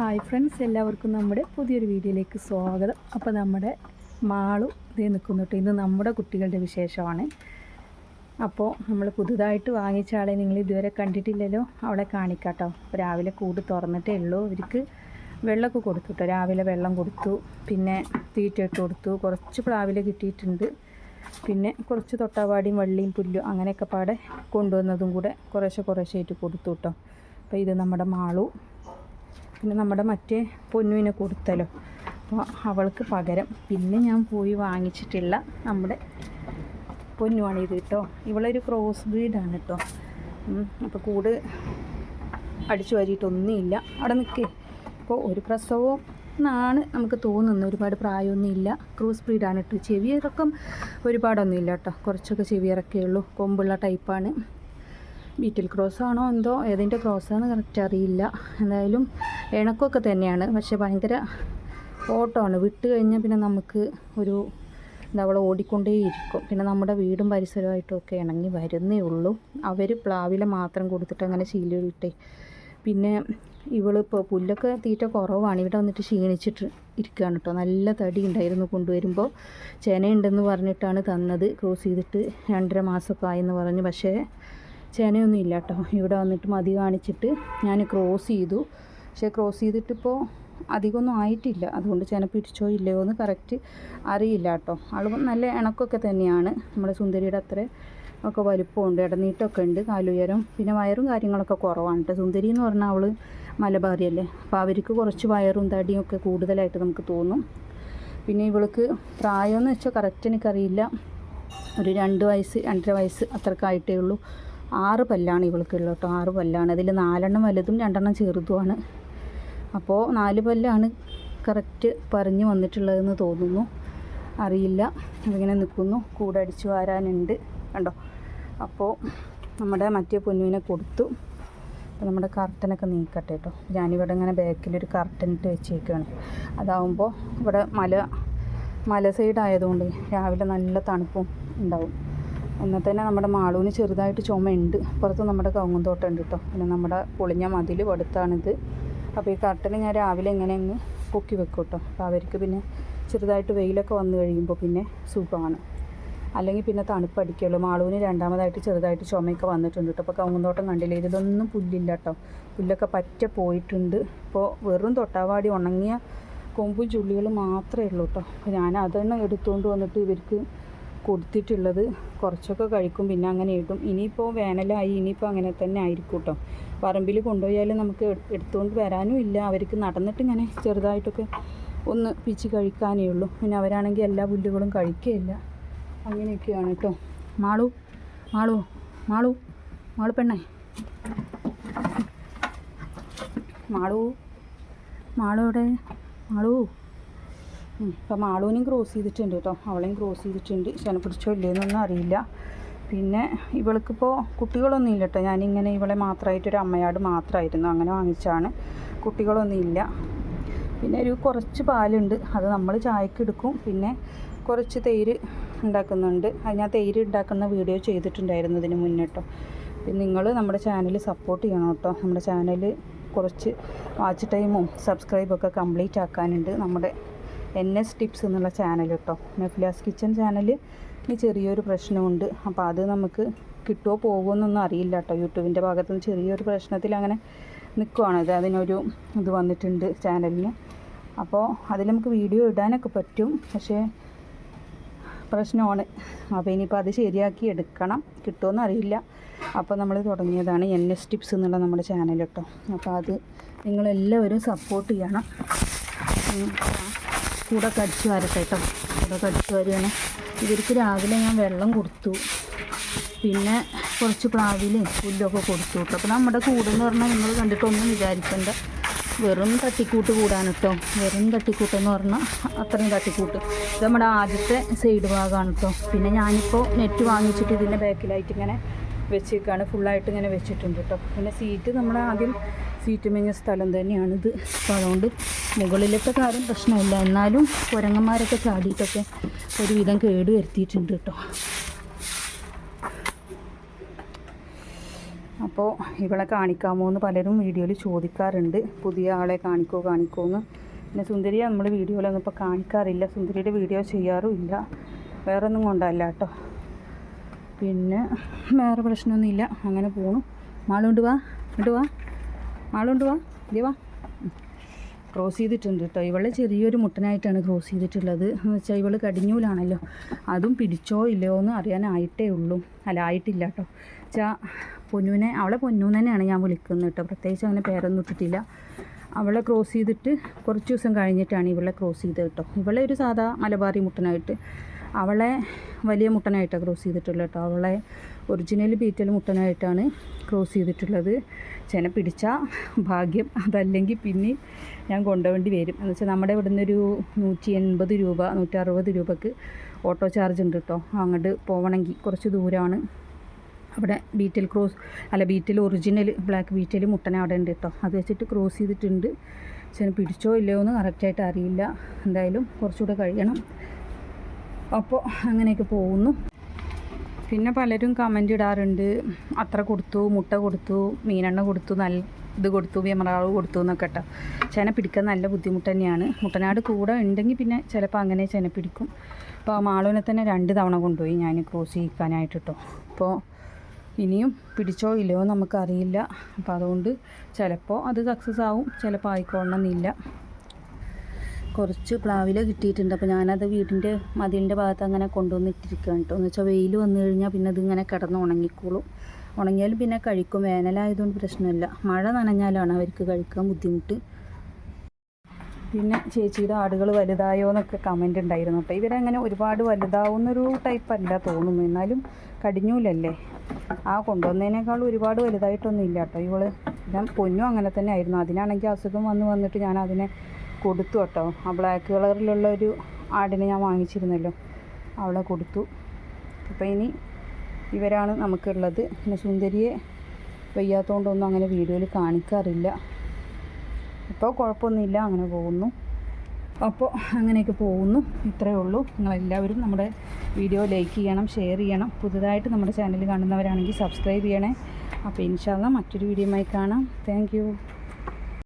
Hi friends എല്ലാവർക്കും നമ്മുടെ പുതിയൊരു വീഡിയോയിലേക്ക് സ്വാഗതം. അപ്പോൾ നമ്മുടെ മാളു ഇതേ നിൽക്കുന്നു കേട്ടോ. ഇന്ന് നമ്മുടെ കുട്ടികളുടെ വിശേഷമാണ്. അപ്പോൾ നമ്മൾ പുതുതായിട്ട് വാങ്ങിച്ച ആളെ നിങ്ങൾ ഇതുവരെ കണ്ടിട്ടില്ലല്ലോ. അവളെ കാണിക്കാട്ടോ രാവിലെ കൂട് തുറന്നിട്ടേ ഉള്ളൂ. ഇവർക്ക് വെള്ളമൊക്കെ കൊടുത്തു കേട്ടോ. രാവിലെ വെള്ളം കൊടുത്തു. പിന്നെ തീറ്റ ഇട്ട് കൊടുത്തു. കുറച്ച് പ്ലാവില കിട്ടിയിട്ടുണ്ട്. പിന്നെ കുറച്ച് തൊട്ടാവാടിയും വള്ളിയും പുല്ലും അങ്ങനെയൊക്കെ പാടെ കൊണ്ടുവന്നതും കൂടെ കുറേശ്ശെ കുറേശ്ശെ ആയിട്ട് കൊടുത്തു കേട്ടോ. അപ്പോൾ ഇത് നമ്മുടെ മാളു. പിന്നെ നമ്മുടെ മറ്റേ പൊന്നുവിനെ കൊടുത്തല്ലോ. അപ്പോൾ അവൾക്ക് പകരം പിന്നെ ഞാൻ പോയി വാങ്ങിച്ചിട്ടുള്ള നമ്മുടെ പൊന്നുവാണ് ഇത് കേട്ടോ. ഇവളൊരു ക്രോസ് ബ്രീഡാണ് കേട്ടോ. അപ്പോൾ കൂട് അടിച്ചു വാരിയിട്ടൊന്നുമില്ല. അവിടെ നിൽക്കേ. അപ്പോൾ ഒരു പ്രസവവും എന്നാണ് നമുക്ക് തോന്നുന്നത്. ഒരുപാട് പ്രായമൊന്നുമില്ല. ക്രൂസ് ബ്രീഡാണ് കേട്ടോ. ചെവിയിറക്കം ഒരുപാടൊന്നുമില്ല കേട്ടോ. കുറച്ചൊക്കെ ചെവിയിറക്കേ ഉള്ളൂ. കൊമ്പുള്ള ടൈപ്പാണ് ബീറ്റിൽ ക്രോസ് ആണോ എന്തോ? ഏതിന്റെ ക്രോസാന്ന് കറക്റ്റ് അറിയില്ല. എന്തായാലും ഇണക്കമൊക്കെ തന്നെയാണ്. പക്ഷേ ഭയങ്കര ഓട്ടമാണ്. വിട്ട് കഴിഞ്ഞാൽ പിന്നെ നമുക്ക് ഒരു എന്താ അവൾ ഓടിക്കൊണ്ടേയിരിക്കും. പിന്നെ നമ്മുടെ വീടും പരിസരമായിട്ടും ഒക്കെ ഇണങ്ങി വരുന്നേ ഉള്ളൂ. അവർ പ്ലാവില മാത്രം കൊടുത്തിട്ട് അങ്ങനെ ശീലിട്ടേ പിന്നെ ഇവളിപ്പോൾ പുല്ലൊക്കെ തീറ്റ കുറവാണ്. ഇവിടെ വന്നിട്ട് ക്ഷീണിച്ചിട്ട് ഇരിക്കുകയാണ് കേട്ടോ. നല്ല തടി ഉണ്ടായിരുന്നു കൊണ്ടുവരുമ്പോൾ ചേനയുണ്ടെന്ന് പറഞ്ഞിട്ടാണ് തന്നത്. ക്രോസ് ചെയ്തിട്ട് രണ്ടര മാസമൊക്കെ ആയെന്ന് പറഞ്ഞു. പക്ഷേ ചേനയൊന്നും ഇല്ല കേട്ടോ. ഇവിടെ വന്നിട്ട് മതി കാണിച്ചിട്ട് ഞാൻ ക്രോസ് ചെയ്തു. പക്ഷേ ക്രോസ് ചെയ്തിട്ടിപ്പോൾ അധികമൊന്നും ആയിട്ടില്ല. അതുകൊണ്ട് ചേന പിടിച്ചോ ഇല്ലയോ എന്ന് കറക്റ്റ് അറിയില്ല കേട്ടോ. ആൾ നല്ല ഇണക്കൊക്കെ തന്നെയാണ്. നമ്മുടെ സുന്ദരിയുടെ അത്ര ഒക്കെ വലിപ്പമുണ്ട് ഇടനീട്ടമൊക്കെ ഉണ്ട് കാലുയരം പിന്നെ വയറും കാര്യങ്ങളൊക്കെ കുറവാണ് കേട്ടോ. സുന്ദരി എന്ന് പറഞ്ഞാൽ അവൾ മലബാറിയല്ലേ. അപ്പോൾ അവർക്ക് കുറച്ച് വയറും തടിയും ഒക്കെ കൂടുതലായിട്ട് നമുക്ക് തോന്നും. പിന്നെ ഇവൾക്ക് പ്രായമെന്ന് വെച്ചാൽ കറക്റ്റ് എനിക്കറിയില്ല. ഒരു രണ്ട് വയസ്സ് രണ്ടര വയസ്സ് അത്രക്കായിട്ടേ ഉള്ളൂ. ആറ് പല്ലാണ് ഇവൾക്കുള്ളത് കേട്ടോ. ആറ് പല്ലാണ്. അതിൽ നാലെണ്ണം വലുതും രണ്ടെണ്ണം ചെറുതുമാണ്. അപ്പോൾ നാല് പല്ലാണ് കറക്റ്റ് പറഞ്ഞു വന്നിട്ടുള്ളതെന്ന് തോന്നുന്നു. അറിയില്ല. അതിങ്ങനെ നിൽക്കുന്നു. കൂടെ അടിച്ചു വാരാനുണ്ട്. കണ്ടോ? അപ്പോൾ നമ്മുടെ മറ്റേ പൊന്നുവിനെ കൊടുത്തു. അപ്പോൾ നമ്മുടെ കർട്ടനൊക്കെ നീക്കട്ടെ കേട്ടോ. ഞാനിവിടെ ഇങ്ങനെ ബാക്കിലൊരു കർട്ടൻ ഇട്ട് വെച്ചേക്കാണ് അതാവുമ്പോൾ ഇവിടെ മല മല സൈഡ് ആയതുകൊണ്ട് രാവിലെ നല്ല തണുപ്പും ഉണ്ടാവും. എന്നാൽ തന്നെ നമ്മുടെ മാളൂന് ചെറുതായിട്ട് ചുമയുണ്ട്. പുറത്ത് നമ്മുടെ കവുങ്ങും തോട്ടം ഉണ്ട് കേട്ടോ. പിന്നെ നമ്മുടെ പൊളിഞ്ഞ മതിൽ പടുത്താണിത് അപ്പോൾ ഈ കട്ടൻ ഞാൻ രാവിലെ ഇങ്ങനെ അങ്ങ് പൊക്കി വെക്കും കേട്ടോ അപ്പോൾ അവർക്ക് പിന്നെ ചെറുതായിട്ട് വെയിലൊക്കെ വന്നു കഴിയുമ്പോൾ പിന്നെ സുഖമാണ്. അല്ലെങ്കിൽ പിന്നെ തണുപ്പ് അടിക്കുള്ളൂ മാളൂന് രണ്ടാമതായിട്ട് ചെറുതായിട്ട് ചുമയൊക്കെ വന്നിട്ടുണ്ട് കേട്ടോ അപ്പോൾ കവുങ്ങുന്തോട്ടം കണ്ടില്ലേ? ഇതിലൊന്നും പുല്ലില്ല കേട്ടോ പുല്ലൊക്കെ പറ്റ പോയിട്ടുണ്ട്. ഇപ്പോൾ വെറും തൊട്ടാവാടി ഉണങ്ങിയ കൊമ്പും ചുള്ളികളും മാത്രമേ ഉള്ളൂ കേട്ടോ അപ്പോൾ ഞാൻ അതെണ്ണം എടുത്തുകൊണ്ട് വന്നിട്ട് ഇവർക്ക് കൊടുത്തിട്ടുള്ളത് കുറച്ചൊക്കെ കഴിക്കും പിന്നെ അങ്ങനെ ഇടും ഇനിയിപ്പോൾ വേനലായി ഇനിയിപ്പോൾ അങ്ങനെ തന്നെ ആയിരിക്കും കേട്ടോ പറമ്പിൽ കൊണ്ടുപോയാലും നമുക്ക് എടുത്തുകൊണ്ട് വരാനും ഇല്ല. അവർക്ക് നടന്നിട്ട് ഇങ്ങനെ ചെറുതായിട്ടൊക്കെ ഒന്ന് പിച്ച് കഴിക്കാനേ ഉള്ളൂ. പിന്നെ അവരാണെങ്കിൽ എല്ലാ പുല്ലുകളും കഴിക്കുകയില്ല അങ്ങനെയൊക്കെയാണ് കേട്ടോ മാളു മാളു മാളു മാളു പെണ്ണേ. മാളു മാളു എവിടെ? മാളു. ഇപ്പം മാളൂനും ക്രോസ് ചെയ്തിട്ടുണ്ട് കേട്ടോ. അവളെയും ക്രോസ് ചെയ്തിട്ടുണ്ട്. ശന പിടിച്ചോ ഇല്ലേന്നൊന്നും അറിയില്ല. പിന്നെ ഇവൾക്കിപ്പോൾ കുട്ടികളൊന്നും ഇല്ല കേട്ടോ. ഞാനിങ്ങനെ ഇവളെ മാത്രമായിട്ടൊരു അമ്മയാട് മാത്രമായിരുന്നു. അങ്ങനെ വാങ്ങിച്ചാണ് കുട്ടികളൊന്നും ഇല്ല. പിന്നെ ഒരു കുറച്ച് പാലുണ്ട്. അത് നമ്മൾ ചായക്ക് എടുക്കും. പിന്നെ കുറച്ച് തൈര് ഉണ്ടാക്കുന്നുണ്ട്. അത് ഞാൻ തൈര് ഉണ്ടാക്കുന്ന വീഡിയോ ചെയ്തിട്ടുണ്ടായിരുന്നു ഇതിന് മുന്നേ കേട്ടോ. പിന്നെ നിങ്ങൾ നമ്മുടെ ചാനൽ സപ്പോർട്ട് ചെയ്യണം കേട്ടോ. നമ്മുടെ ചാനൽ കുറച്ച് വാച്ച് ടൈമും സബ്സ്ക്രൈബൊക്കെ കംപ്ലീറ്റ് ആക്കാനുണ്ട് നമ്മുടെ എൻ എസ് ടിപ്സ് എന്നുള്ള ചാനൽ കേട്ടോ മെഫ്ലാസ് കിച്ചൺ ചാനലിൽ ഈ ചെറിയൊരു പ്രശ്നമുണ്ട്. അപ്പോൾ അത് നമുക്ക് കിട്ടുമോ പോകുമോ എന്നൊന്നും അറിയില്ല കേട്ടോ യൂട്യൂബിന്റെ ഭാഗത്തു നിന്ന് ചെറിയൊരു പ്രശ്നത്തിൽ അങ്ങനെ നിൽക്കുവാണ് അത് അതിനൊരു ഇത് വന്നിട്ടുണ്ട് ചാനലിന്. അപ്പോൾ അതിൽ നമുക്ക് വീഡിയോ ഇടാനൊക്കെ പറ്റും. പക്ഷേ പ്രശ്നമാണ്. അപ്പോൾ ഇനിയിപ്പോൾ അത് ശരിയാക്കി എടുക്കണം. കിട്ടുമെന്ന് അറിയില്ല. അപ്പോൾ നമ്മൾ തുടങ്ങിയതാണ് എൻ എസ് ടിപ്സ് എന്നുള്ള നമ്മുടെ ചാനൽ കേട്ടോ അപ്പോൾ അത് നിങ്ങളെല്ലാവരും സപ്പോർട്ട് ചെയ്യണം. കൂടെ കടിച്ചു വരട്ടെ കേട്ടോ. കൂടെ കടിച്ചു വരികയാണ്. ഇവർക്ക് രാവിലെ ഞാൻ വെള്ളം കൊടുത്തു. പിന്നെ കുറച്ച് പ്ലാവിലും പുല്ലൊക്കെ കൊടുത്തു കേട്ടോ. അപ്പോൾ നമ്മുടെ കൂടെന്ന് പറഞ്ഞാൽ നിങ്ങൾ കണ്ടിട്ടൊന്നും വിചാരിക്കണ്ട. വെറും തട്ടിക്കൂട്ട് കൂടാൻ കേട്ടോ. വെറും തട്ടിക്കൂട്ടെന്ന് പറഞ്ഞാൽ അത്രയും തട്ടിക്കൂട്ട്. ഇത് നമ്മുടെ ആദ്യത്തെ സൈഡ് ഭാഗമാണ് കേട്ടോ. പിന്നെ ഞാനിപ്പോൾ നെറ്റ് വാങ്ങിച്ചിട്ട് ഇതിന്റെ ബാക്കിലായിട്ട് ഇങ്ങനെ വെച്ചേക്കാണ്. ഫുള്ളായിട്ട് ഇങ്ങനെ വെച്ചിട്ടുണ്ട് കേട്ടോ പിന്നെ സീറ്റ് നമ്മൾ ആദ്യം സീറ്റ് മേഞ്ഞ സ്ഥലം തന്നെയാണിത്. അപ്പോൾ അതുകൊണ്ട് മുകളിലത്തെ കാര്യം പ്രശ്നമില്ല. എന്നാലും കുരങ്ങന്മാരൊക്കെ ചാടിയിട്ടൊക്കെ ഒരുവിധം കേട് വരുത്തിയിട്ടുണ്ട് കേട്ടോ അപ്പോൾ ഇവളെ കാണിക്കാമോ എന്ന് പലരും വീഡിയോയിൽ ചോദിക്കാറുണ്ട്. പുതിയ ആളെ കാണിക്കോ കാണിക്കോ എന്ന്. പിന്നെ സുന്ദരിയെ നമ്മൾ വീഡിയോയിലൊന്നും ഇപ്പോൾ കാണിക്കാറില്ല. സുന്ദരിയുടെ വീഡിയോ ചെയ്യാറുമില്ല വേറൊന്നും കൊണ്ടല്ല കേട്ടോ പിന്നെ വേറെ പ്രശ്നമൊന്നുമില്ല. അങ്ങനെ പോണു. മാളുണ്ട് വാ. ഇങ്ങോട്ട് വാ. മാളുണ്ട് വാ. ഇതേ വാ. ക്രോസ് ചെയ്തിട്ടുണ്ട് കേട്ടോ ഇവളെ ചെറിയൊരു മുട്ടനായിട്ടാണ് ക്രോസ് ചെയ്തിട്ടുള്ളത്. എന്ന് വെച്ചാൽ ഇവൾ കടിഞ്ഞൂലാണല്ലോ. അതും പിടിച്ചോ ഇല്ലയോ എന്ന് അറിയാനായിട്ടേ ഉള്ളൂ. അല്ല ആയിട്ടില്ല കേട്ടോ വെച്ചാൽ പൊന്നുവിനെ അവളെ പൊന്നു തന്നെയാണ് ഞാൻ വിളിക്കുന്നത് കേട്ടോ പ്രത്യേകിച്ച് അങ്ങനെ പേരൊന്നും ഇട്ടിട്ടില്ല. അവളെ ക്രോസ് ചെയ്തിട്ട് കുറച്ച് ദിവസം കഴിഞ്ഞിട്ടാണ് ഇവളെ ക്രോസ് ചെയ്തത് കേട്ടോ ഇവളെ ഒരു സാധാ മലബാറി മുട്ടനായിട്ട് അവളെ വലിയ മുട്ടനായിട്ടാണ് ക്രോസ് ചെയ്തിട്ടുള്ളത് കേട്ടോ. അവളെ ഒറിജിനൽ ബീറ്റൽ മുട്ടനായിട്ടാണ് ക്രോസ് ചെയ്തിട്ടുള്ളത്. ചെന പിടിച്ച ഭാഗ്യം അതല്ലെങ്കിൽ പിന്നെ ഞാൻ കൊണ്ടുവേണ്ടി വരും. എന്ന് വെച്ചാൽ നമ്മുടെ ഇവിടുന്ന് ഒരു നൂറ്റി എൺപത് രൂപ നൂറ്റി അറുപത് രൂപക്ക് ഓട്ടോ ചാർജ് ഉണ്ട് കേട്ടോ. അങ്ങോട്ട് പോകണമെങ്കിൽ കുറച്ച് ദൂരമാണ് അവിടെ ബീറ്റൽ ക്രോസ് അല്ല ബീറ്റൽ ഒറിജിനൽ ബ്ലാക്ക് ബീറ്റൽ മുട്ടന അവിടെ ഉണ്ട് കേട്ടോ. അത് വെച്ചിട്ട് ക്രോസ് ചെയ്തിട്ടുണ്ട്. ചെന പിടിച്ചോ ഇല്ലയോ എന്ന് കറക്റ്റായിട്ട് അറിയില്ല. എന്തായാലും കുറച്ചുകൂടെ കഴിയണം. അപ്പോൾ അങ്ങനെയൊക്കെ പോകുന്നു. പിന്നെ പലരും കമന്റ് ഇടാറുണ്ട്. അത്ര കൊടുത്തു മുട്ട കൊടുത്തു മീനെണ്ണ കൊടുത്തു നല്ല ഇത് കൊടുത്തു വിമറാവ് കൊടുത്തു എന്നൊക്കെ കേട്ടോ. ചെന പിടിക്കാൻ നല്ല ബുദ്ധിമുട്ട് തന്നെയാണ്. മുട്ടനാട് കൂടെ ഉണ്ടെങ്കിൽ പിന്നെ ചിലപ്പോൾ അങ്ങനെ ചെന പിടിക്കും. അപ്പോൾ ആ മാളൂനെ തന്നെ രണ്ട് തവണ കൊണ്ടുപോയി ഞാൻ ക്രോസ് ചെയ്യിക്കാനായിട്ട് കേട്ടോ. അപ്പോൾ ഇനിയും പിടിച്ചോ ഇല്ലയോ നമുക്കറിയില്ല. അപ്പോൾ അതുകൊണ്ട് ചിലപ്പോൾ അത് സക്സസ് ആവും ചിലപ്പോൾ ആയിക്കൊള്ളണമെന്നില്ല കുറച്ച് പ്ലാവില കിട്ടിയിട്ടുണ്ട്. അപ്പോൾ ഞാനത് വീടിന്റെ മതിലിന്റെ ഭാഗത്ത് അങ്ങനെ കൊണ്ടുവന്ന് ഇട്ടിരിക്കുകയാണ് കേട്ടോ. എന്ന് വെച്ചാൽ വെയിൽ വന്നു കഴിഞ്ഞാൽ പിന്നെ അതിങ്ങനെ കിടന്ന് ഉണങ്ങിക്കോളും. ഉണങ്ങിയാലും പിന്നെ കഴിക്കും. വേനലായതുകൊണ്ട് പ്രശ്നമില്ല. മഴ നനഞ്ഞാലാണ് അവർക്ക് കഴിക്കാൻ ബുദ്ധിമുട്ട്. പിന്നെ ചേച്ചിയുടെ ആടുകൾ വലുതായോ എന്നൊക്കെ കമന്റ് ഉണ്ടായിരുന്നു കേട്ടോ. ഇവരങ്ങനെ ഒരുപാട് വലുതാവുന്നൊരു ടൈപ്പ് അല്ല തോന്നുന്നു. എന്നാലും കടിഞ്ഞൂലല്ലേ? ആ കൊണ്ടുവന്നതിനേക്കാൾ ഒരുപാട് വലുതായിട്ടൊന്നും ഇല്ല കേട്ടോ. ഇവൾ ഞാൻ പൊന്നും അങ്ങനെ തന്നെ ആയിരുന്നു. അതിനാണെങ്കിൽ അസുഖം വന്ന് വന്നിട്ട് ഞാൻ അതിനെ കൊടുത്തു കേട്ടോ. ആ ബ്ലാക്ക് കളറിലുള്ള ഒരു ആടിനെ ഞാൻ വാങ്ങിച്ചിരുന്നല്ലോ. അവളെ കൊടുത്തു. അപ്പോൾ ഇനി ഇവരാണ് നമുക്കുള്ളത്. പിന്നെ സുന്ദരിയെ വയ്യാത്തതുകൊണ്ടൊന്നും അങ്ങനെ വീഡിയോയിൽ കാണിക്കാറില്ല. ഇപ്പോൾ കുഴപ്പമൊന്നുമില്ല അങ്ങനെ പോകുന്നു. അപ്പോൾ അങ്ങനെയൊക്കെ പോകുന്നു. ഇത്രയേ ഉള്ളൂ. നിങ്ങളെല്ലാവരും നമ്മുടെ വീഡിയോ ലൈക്ക് ചെയ്യണം ഷെയർ ചെയ്യണം. പുതുതായിട്ട് നമ്മുടെ ചാനൽ കാണുന്നവരാണെങ്കിൽ സബ്സ്ക്രൈബ് ചെയ്യണേ. അപ്പോൾ ഇൻഷാല്ല മറ്റൊരു വീഡിയോയുമായി കാണാം. താങ്ക്